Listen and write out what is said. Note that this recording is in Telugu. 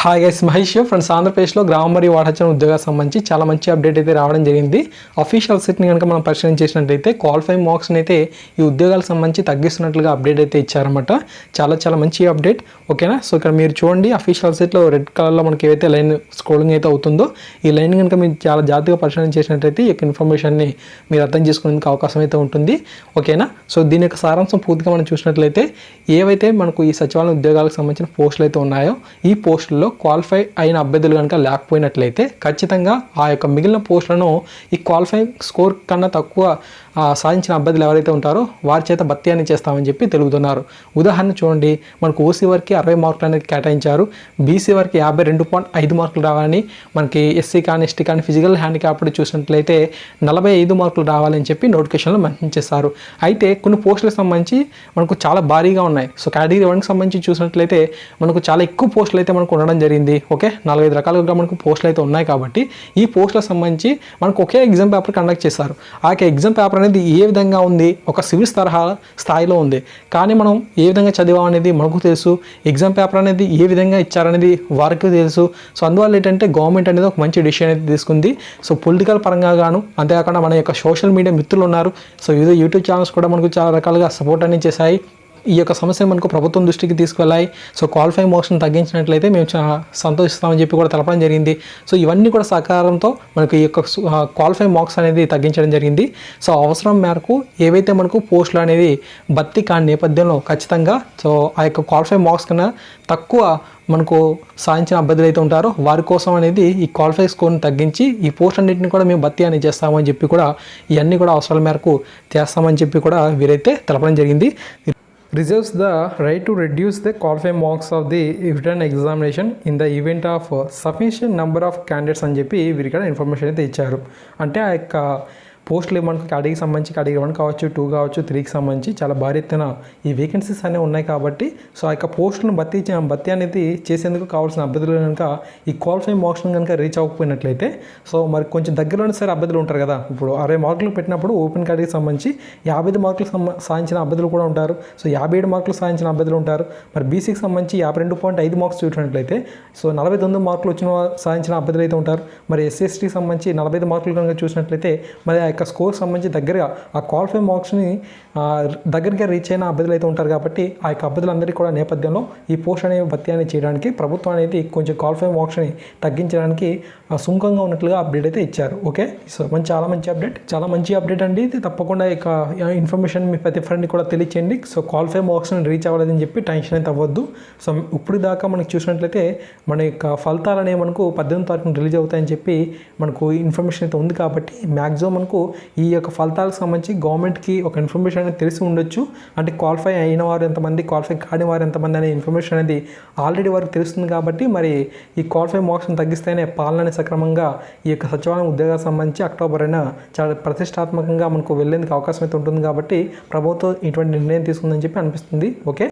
హాయ్ గైస్ మహేష్ ఫ్రెండ్స్ ఆంధ్రప్రదేశ్లో గ్రామ మరియు వాడచన ఉద్యోగాలకు సంబంధించి చాలా మంచి అప్డేట్ అయితే రావడం జరిగింది. అఫీషియల్ సెట్ని కనుక మనం పరిశీలన చేసినట్లయితే క్వాలిఫై మార్క్స్ని అయితే ఈ ఉద్యోగాలకు సంబంధించి తగ్గిస్తున్నట్లుగా అప్డేట్ అయితే ఇచ్చారన్నమాట. చాలా చాలా మంచి అప్డేట్ ఓకేనా సో ఇక్కడ మీరు చూడండి అఫీషియల్ సెట్లో రెడ్ కలర్లో మనకి ఏవైతే లైన్ స్క్రోలింగ్ అయితే అవుతుందో ఈ లైన్ కనుక మీరు చాలా జాగ్రత్తగా పరిశీలన చేసినట్లయితే ఈ యొక్క ఇన్ఫర్మేషన్ని మీరు అర్థం చేసుకునేందుకు అవకాశం అయితే ఉంటుంది. ఓకేనా సో దీని యొక్క సారాంశం పూర్తిగా మనం చూసినట్లయితే ఏవైతే మనకు ఈ సచివాలయ ఉద్యోగాలకు సంబంధించిన పోస్టులు అయితే ఉన్నాయో ఈ పోస్టుల్లో క్వాలిఫై అయిన అభ్యర్థులు కనుక లేకపోయినట్లయితే ఖచ్చితంగా ఆ యొక్క మిగిలిన పోస్టులను ఈ క్వాలిఫై స్కోర్ కన్నా తక్కువ సాధించిన అభ్యర్థులు ఎవరైతే ఉంటారో వారి చేత భర్తీ అని చేస్తామని చెప్పి తెలుగుతున్నారు. ఉదాహరణ చూడండి. మనకు ఓసీ వారికి అరవై మార్కులు అనేది కేటాయించారు. బీసీ వారికి యాభై రెండు పాయింట్ ఐదు మార్కులు రావాలని మనకి ఎస్సీ కానీ ఎస్టీ కానీ ఫిజికల్ హ్యాండిక్యాప్డ్ చూసినట్లయితే నలభై ఐదు మార్కులు రావాలని చెప్పి నోటిఫికేషన్లో మెన్షన్ చేస్తారు అయితే కొన్ని పోస్టులకు సంబంధించి మనకు చాలా భారీగా ఉన్నాయి. సో కేటగిరీ వన్కి సంబంధించి చూసినట్లయితే మనకు చాలా ఎక్కువ పోస్టులు అయితే మనకు ఉండడం జరిగింది. ఓకే? నాలుగైదు రకాలుగా మనకు పోస్టులు అయితే ఉన్నాయి కాబట్టి ఈ పోస్టులకు సంబంధించి మనకు ఒకే ఎగ్జామ్ పేపర్ కండక్ట్ చేస్తారు ఆ యొక్క ఎగ్జామ్ పేపర్ అనేది ఏ విధంగా ఉంది? ఒక సివిల్స్ తరహా స్థాయిలో ఉంది. కానీ మనం ఏ విధంగా చదివామనేది మనకు తెలుసు. ఎగ్జామ్ పేపర్ అనేది ఏ విధంగా ఇచ్చారనేది వారికి తెలుసు. సో అందువల్ల ఏంటంటే గవర్నమెంట్ అనేది ఒక మంచి డిసిషన్ అయితే తీసుకుంది. సో పొలిటికల్ పరంగా గాను అంతేకాకుండా మన యొక్క సోషల్ మీడియా మిత్రులు ఉన్నారు. సో వివిధ యూట్యూబ్ ఛానల్స్ కూడా మనకు చాలా రకాలుగా సపోర్ట్ అనేది చేశాయి. ఈ యొక్క సమస్యను మనకు ప్రభుత్వం దృష్టికి తీసుకెళ్ళాయి సో క్వాలిఫై మోషన్ తగ్గించినట్లయితే మేము చాలా సంతోషిస్తామని చెప్పి కూడా తెలపడం జరిగింది. సో ఇవన్నీ కూడా సహకారంతో మనకు ఈ యొక్క క్వాలిఫై మార్క్స్ అనేది తగ్గించడం జరిగింది. సో అవసరం మేరకు ఏవైతే మనకు పోస్టులు అనేది భర్తీ కాని నేపథ్యంలో ఖచ్చితంగా సో ఆ యొక్క క్వాలిఫై మార్క్స్ కన్నా తక్కువ మనకు సాధించిన అభ్యర్థులు అయితే ఉంటారో వారి కోసం అనేది ఈ క్వాలిఫై స్కోర్ని తగ్గించి ఈ పోస్ట్ అన్నింటిని కూడా మేము భర్తీ అనేది చేస్తామని చెప్పి కూడా ఇవన్నీ కూడా అవసరాల మేరకు చేస్తామని చెప్పి కూడా వీరైతే తెలపడం జరిగింది. Reserves the right to reduce the qualify marks of the written examination in the event of sufficient number of candidates అని చెప్పి వీరి ఇన్ఫర్మేషన్ అయితే ఇచ్చారు. అంటే ఆ యొక్క పోస్టులు మనకు కేటగిరీకి సంబంధించి కడిగి వన్ కావచ్చు టూ కావచ్చు త్రీకి సంబంధించి చాలా భారీ ఎత్తున ఈ వేకెన్సీస్ అనేవి ఉన్నాయి కాబట్టి సో ఆ యొక్క పోస్టులను భర్తీ భర్తీ అనేది చేసేందుకు కావాల్సిన అభ్యర్థులు కనుక ఈ క్వాలిఫై మార్క్స్ని కనుక రీచ్ అవ్వకపోయినట్లయితే సో మరి కొంచెం దగ్గరలోనే సరే అభ్యర్థులు ఉంటారు కదా ఇప్పుడు అరవై మార్కులు పెట్టినప్పుడు ఓపెన్ కేటగిరీకి సంబంధించి యాభై ఐదు మార్కులు సాధించిన అభ్యర్థులు కూడా ఉంటారు. సో యాభై ఏడు మార్కులు సాధించిన అభ్యర్థులు ఉంటారు. మరి బీసీకి సంబంధించి యాభై రెండు పాయింట్ ఐదు మార్క్స్ చూసినట్లయితే సో నలభై తొమ్మిది మార్కులు వచ్చిన సాధించిన అభ్యర్థులు అయితే ఉంటారు. మరి ఎస్సీఎస్టీకి సంబంధించి నలభై ఐదు మార్కులు కనుక చూసినట్లయితే మరి ఆ యొక్క స్కోర్ సంబంధించి దగ్గరగా ఆ క్వాలిఫై మార్క్స్ని దగ్గరగా రీచ్ అయిన అభ్యర్థులు అయితే ఉంటారు కాబట్టి ఆ యొక్క అభ్యర్థులందరికీ కూడా నేపథ్యంలో ఈ పోస్ట్ అనే భర్తీ చేయడానికి ప్రభుత్వం అనేది కొంచెం క్వాలిఫై మార్క్స్ని తగ్గించడానికి సుంకంగా సుముఖంగా ఉన్నట్లుగా అప్డేట్ అయితే ఇచ్చారు. ఓకే సో మంచి చాలా మంచి అప్డేట్ చాలా మంచి అప్డేట్ అండి. ఇది తప్పకుండా ఇక ఇన్ఫర్మేషన్ మీ ప్రతి ఫ్రెండ్ కూడా తెలియచేయండి. సో క్వాలిఫై మార్క్స్ని రీచ్ అవ్వలేదని చెప్పి టెన్షన్ అయితే అవ్వద్దు. సో ఇప్పుడు దాకా మనకి చూసినట్లయితే మన యొక్క ఫలితాలు అనేవి మనకు పద్దెనిమిది తారీఖున రిలీజ్ అవుతాయని చెప్పి మనకు ఇన్ఫర్మేషన్ అయితే ఉంది కాబట్టి మ్యాక్సిమం మనకు ఈ యొక్క ఫలితాలకు సంబంధించి గవర్నమెంట్కి ఒక ఇన్ఫర్మేషన్ అనేది తెలిసి ఉండొచ్చు. అంటే క్వాలిఫై అయిన వారు ఎంతమంది క్వాలిఫై కాని వారు ఎంతమంది అనే ఇన్ఫర్మేషన్ అనేది ఆల్రెడీ వారికి తెలుస్తుంది కాబట్టి మరి ఈ క్వాలిఫై మార్క్స్ని తగ్గిస్తేనే పాలన సక్రమంగా ఈ యొక్క సచివాలయం ఉద్యోగాలకు సంబంధించి అక్టోబర్ అయినా చాలా ప్రతిష్టాత్మకంగా మనకు వెళ్ళేందుకు అవకాశం అయితే ఉంటుంది కాబట్టి ప్రభుత్వం ఇటువంటి నిర్ణయం తీసుకుందని చెప్పి అనిపిస్తుంది. ఓకే?